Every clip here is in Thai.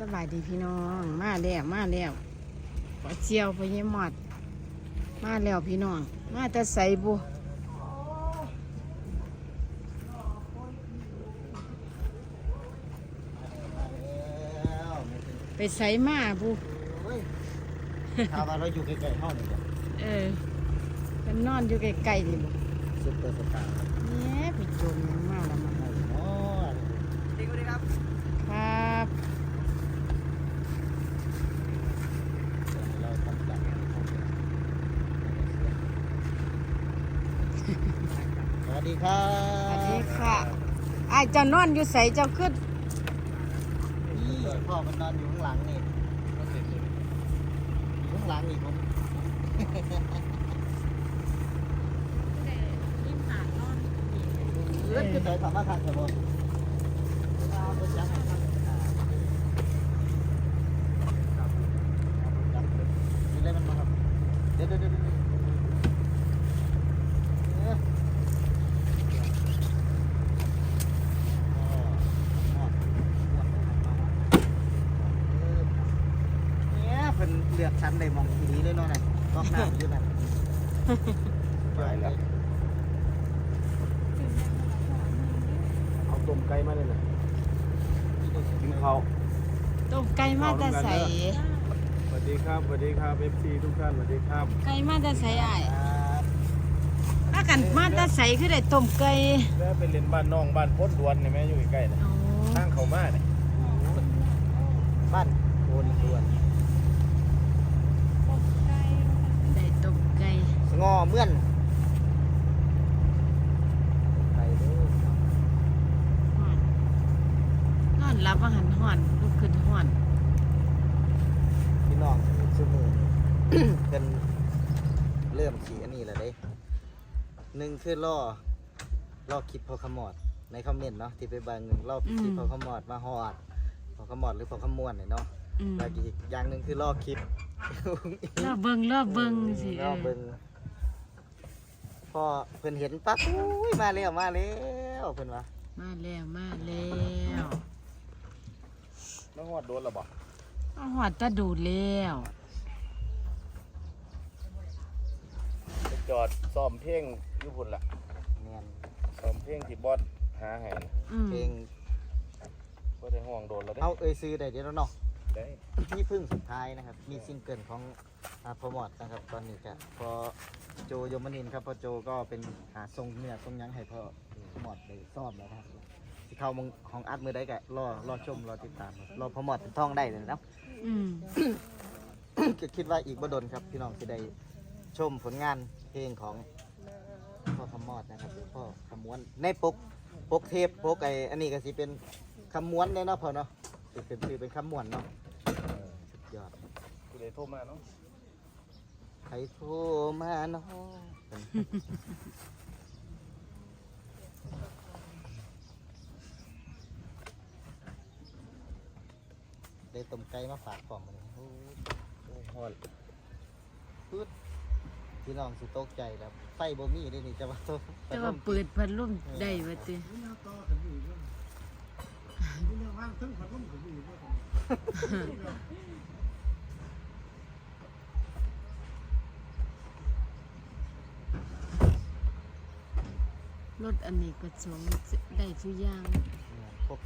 สบายดีพี่น้อง มาแล้วมาแล้วปลาเจียวพญหมอด มาแล้วพี่น้อง มาแต่ใส่บุไปใส่มาบุถ้าว่าเราอยู่ใกล้ๆห้องนี่จ้ะเออเป็นนอนอยู่ใกล้ๆนี่บุซุปเปอร์สตาร์เนี่ยไปโจมยังมาแล้วมา โอ้ยดีกว่าดีครับ ครับ เราทำจัดสวัส ดีครัสบวัสดีค่ะไอ้ายเจ้านอนอยู่ใส่เจ้าขึ้นนี่พ่อมันนอนอยู่ข้างหลังนี่อยู่ข้างหลังนี่ผมเลือดขึ้นไปทำมาทันครับผมเอาไปจับให้ทันอ่าครับเอาไปจับเลยนี่เลยมันมาครับเดี๋ยวเดี๋ยวเดี๋ยวเดี๋ยวเอ๊ะอ๋ออ๋อเออเนี่ย เพิ่นเลือกชั้นได้มองทีนี้เลยเนาะน่ะรอบหน้าอยู่นั่นไปแล้วเอาต้มไก่มาเลยนะกินข้าวต้มไก่มาแต่ใส่สวัสดีครับสวัสดีครับเอฟซีทุกท่านสวัสดีครับไก่มาแต่ใส่ไอ้ายถ้ากันมาแต่ใส่คือได้ต้มไก่แล้วไปเล่นบ้านน้องบ้านพ้นดวนนี่แม่อยู่ใกล้ๆนะอ๋อทางเขามาเนี่ยบ้านโคนส่วน ได้ต้มไก่ สงอ เมื่อนไปเด้อฮ้อนนอนรับอาหารห่อนลุกขึ้นห่อนพี่น้องซื้อมือเป็นเริ่มสีอันนี้แล้วเด้หนึ่งคือล่อล่อคลิปพอขมอดในคอมเมนต์เนาะที่ไปเบางหนึ่งล่อคลิปพอขมอดมาฮอดพอขมอดหรือพอขมวนเนี่ยเนาะอืมแล้วอีกอย่างหนึ่งคือล่อคลิปรอบเบิ่งรอบเบิ่งสิเอล่ออเบิ่ง พอเพิ่นเห็นปั๊บอุ้ยมาแล้วมาแล้วเพิ่นว่ามาแล้วมาแล้วน้องหอดโดนหรอบ่เอาหอดตะดูดแล้วไปจอดซ้อมเพลงอยู่พุ่นละแม่นซ้อมเพลงที่บอสหาให้นะอืมเพลงบ่ได้ห่วงโดนแล้วเด้เอาเอ่ยซื้อได้เดี๋ยวเนาะ ได้นี่พึ่งสุดท้ายนะครับ มีซิงเกิลของอาพอมอดนะครับ ตอนนี้ก็พอโจยมนินทร์ครับพอโจก็เป็นหาทรงเนี่ยทรงหยังให้พ่อหมอดได้ซ่อมแล้วครับที่เขามงของอัดมือได้ก็รอรอชมรอติดตามครับรอพอมอดเป็นท่องได้เลยนะอืม ก็คิดว่าอีกบ่ดนครับพี่น้องจะได้ชมผลงานเพลงของพ่อคำมอดนะครับหรือพ่อคำม้วนในปกปกเทปปกไออันนี้ก็สิเป็นคำม้วนเลยเนาะพอเนาะสิเป็นคือเป็นคำม้วนเนาะสุด ยอดกูได้โทรมาเนาะใครโทรมาเนาะได้ต้มไก่มาฝากของมันโอ้ยโอ้ฮอดพืดพี่น้องสิตกใจแล้วไฟบ่มีได้นี่จะว่าแต่ว่าเปิดพัดลมได้ว่าติ รถอันนี้ก็สงได้ทุกอย่างครบ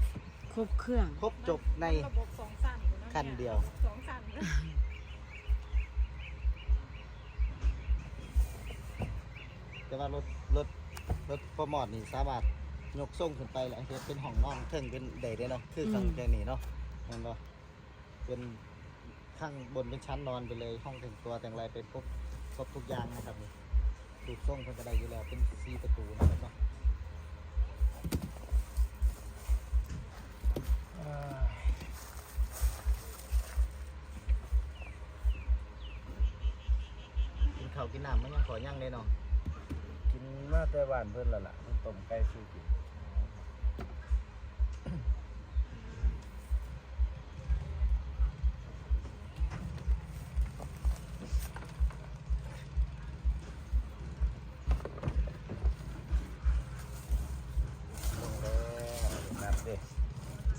ครบเครื่อง ครบจบใน ระบบสองสั่นอยู่นะคันเดียวสองสั่นแต่ว่ารถรถรถพอมอดนี่สามารถยกส่งขึ้นไปแล้วเฮ็ดเป็นห้องนอนเทิงเป็นได้เด้เนาะคือข้างอืมแค่นี้เนาะแม่นบ่เป็นข้างบนเป็นชั้นนอนไปเลยห้องแต่งตัวแต่งอะไรเป็นครบครบทุกอย่างนะครับนี่ ถูกส่งเพิ่นก็ได้อยู่แล้วเป็นสี่ประตูนะครับเนาะกินข้าวกินน้ำมันยังขอย่างเลยเนาะกินมาแต่บ้านเพิ่นแล้วล่ะเพิ่นต้มไก่สู้กิน ดเด้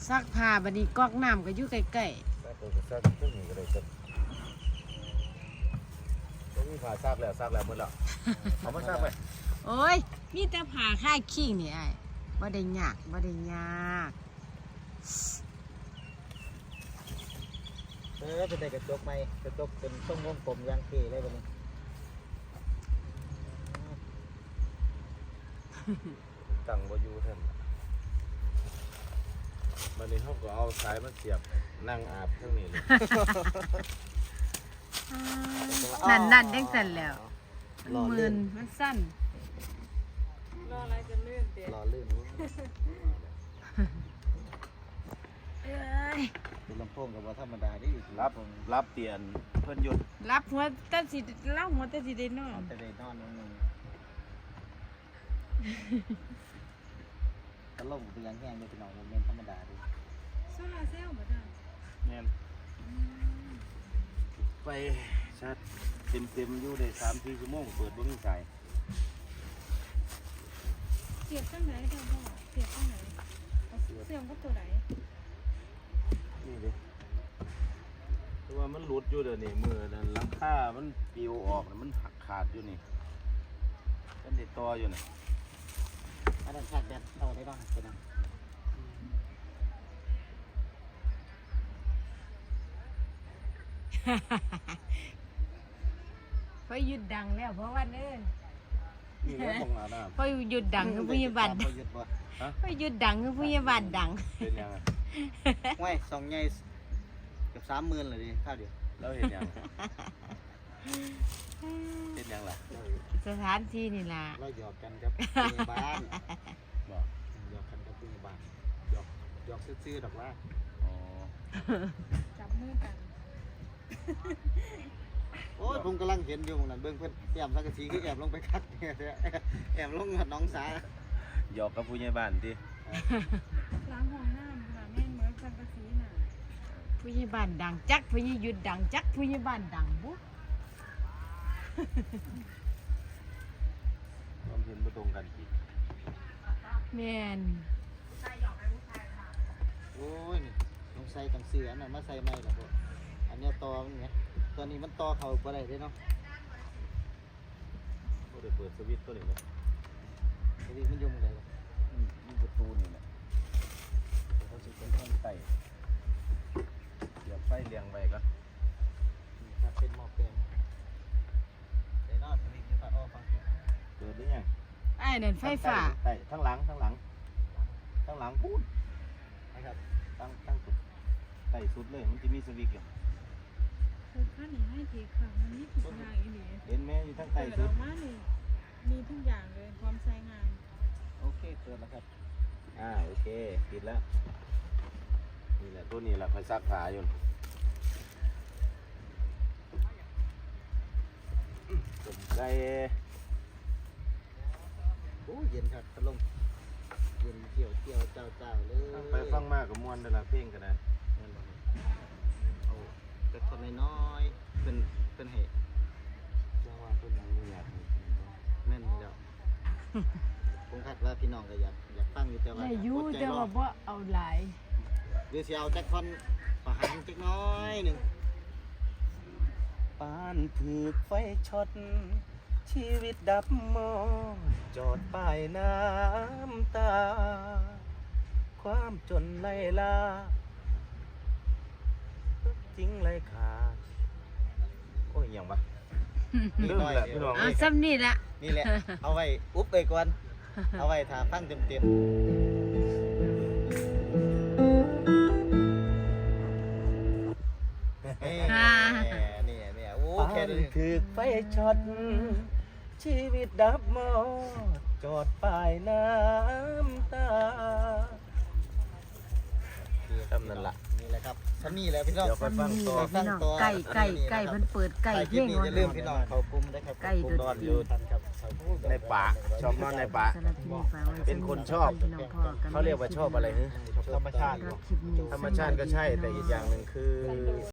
ซักผ้าบัดนี้ก๊อกน้ำก็อยู่ใกล้ซักตัวก็ซักเครื่องนี้ก็ได้ซักต้องมีผ้าซักแล้วซักแล้วหมดแล้วเอามาซักไปๆโอ้ย มีแต่ผ้าค่ายขี้งนี่ไอ้บ่ได้ยากบ่ได้ยากเออเป็นได้กระจกไหมกระจกเป็นทรงวงกลมอยางเท่เลยบัดนี้ตั้งบ่อยู่ท่าน วันนี้เขาก็เอาสายมาเสียบนั่งอาบเครื่องนี้เลยนั่นนั่นจังซั่นแล้วรอมืลื่นนมันสั้นรออะไรจะลื่นเตี้ยรอลื่นเอ้ยเป็นลำโพงกับว่าธรรมดาได้อยู่รับรับเตียนเพิ่นหยุดรับหัวแตัสิรับหัวแตัสิได้นอนแต่ได้นอนนิดนึง ตลกเป็นยังแห้งเลยเป็นน้องโมเมนต์ธรรมดาดิโซลาร์เซลล์บ่ได้แม่นไปชัดเต็มเต็มๆอยู่ได้สามสี่ชั่วโมงเปิดบ่มีสายเสียบจังไหนเด้อพ่อเสียบจังไหนเอาเสียบกับตัวไหนนี่เลยแต่ว่ามันหลุดอยู่เดี๋ยวนี้มือนั่นหลังคามันปลิวออกน่ะมันหักขาดอยู่นี่มันติดต่ออยู่นี่ อันนั้นชาติแดดเอาได้บ้างเป็นยังพอหยุดดังแล้วเพราะว่าเด้อนี่แล้วมองหน้าหน้าพอหยุดดังคือผู้ใหญ่บ้านบ่หยุดบ่พอหยุดดังคือผู้ใหญ่บ้านดังเป็นยังไงห้วยสองใหญ่เกือบสามหมื่นเลยดิข้าวเดียวแล้วเห็นยัง เห็นยังล่ะสถานที่นี่ล่ะเราหยอกกันครับพยาบาลบอกหยอกกันกับพยาบาลหยอกหยอกซื่อๆดอกว่าอ๋อจับมือกันโอ้ยผมกำลังเห็นอยู่หม้องนั้นเบิ่งเพิ่นแอบสังกะสีคือแอบลงไปคัดเนี่ยเด้อแอบลงกับน้องสาหยอกกับผู้ใหญ่บ้านดิล้างห้องน้ำค่ะแม่นเหมือนสังกะสีน่ะผู้ใหญ่บ้านดังจักผู้ใหญ่หยุดดังจักผู้ใหญ่บ้านดังบุ ความเห็นบ่ตรงกันอีกแม่นโอ้ยนี่ต้องใส่ตังเสืออันนั้นมาใส่ไม่ล่ะพวกอันเนี้ยตอมันไงตัวนี้มันตอเขาบ่ได้เด้เนาะบ่ได้เปิดสวิตช์ตัวนี้เไอ้นั่นไฟฟ้าใต้ทั้งหลังทั้งหลังทั้งหลังพูดนะครับตั้งตั้งสุดใต้สุดเลยมันจะมีสวิตช์อยู่คือข้านี่ให้ทีค่ะมันนี่ทุกอย่างอีหลีเห็นไหมอยู่ทั้งใต้เปิดสุอดอกมานี่มีทุกอย่างเลยพร้อมใช้งานโอเคเปิดแล้วครับอ่าโอเคปิดแล้วนี่แหละตัวนี้แหละคอยซักผ้าอยู่ต้มไก่โอ้เย็นครับพัดลมเย็นเกี่ยวเกี่ยวเจ้าเจ้าเลยไปฟังมากกับมวนแต่ละเพลงกันนะนั่นบ่ครับเอาแต่ทนน้อยๆเป็นเป็นเหตุจังว่าเพิ่นยังไม่อยากให้กินเนาะแม่นแล้วผมคาดว่าพี่น้องก็อยากอยากฟังอยู่แต่ว่าได้อยู่อดใจแต่รอว่าบ่เอาหลายเดี๋ยวสิเอาจักคอนประหารจักหน้อยหนึ่งปานถือไฟช็อต ชีวิตดับมอจอดป้ายน้ำตา ความจนไล่ลาทิ้งไรขาโอ้ยอหย่างวะนี่เริ่มน้อยแล้วเดีพี่ยวน้องเอาซ้ำนี่ละนี่แหละ เอาไว้ อุ๊บไปก่อน เอาไว้ถ้าฟังเต็มเต็มๆนี่นี่นี่โอ้ปาแค่นนี้ถือไฟช็อต ชีวิตดับมอจอดป้ายน้ำตาจำนั่นล่ะ นี่แหละครับฉันนี่แหละพี่น้องเดี๋ยวไปฟังนี่ต่อแหละพี่น้องไก่ไก่ไก่มันเปิดไก่ใครเพคลลิปงนี้ว่าอย่าลืมพี่น้องเขากลุ่มได้ครับไก่กลุ่มดนอนนอตรียู่ทันครับเขาในป่าชอบนอนในป่า สำหรับที่นี่ฝากไว้เป็นคนชอบ พี่น้องพ่อกันเขาเรียกว่าชอบอะไรฮะธรรมชาติสำหรับคลิปนี้ธรรมชาติก็ใช่แต่อีกอย่างหนึ่งคือ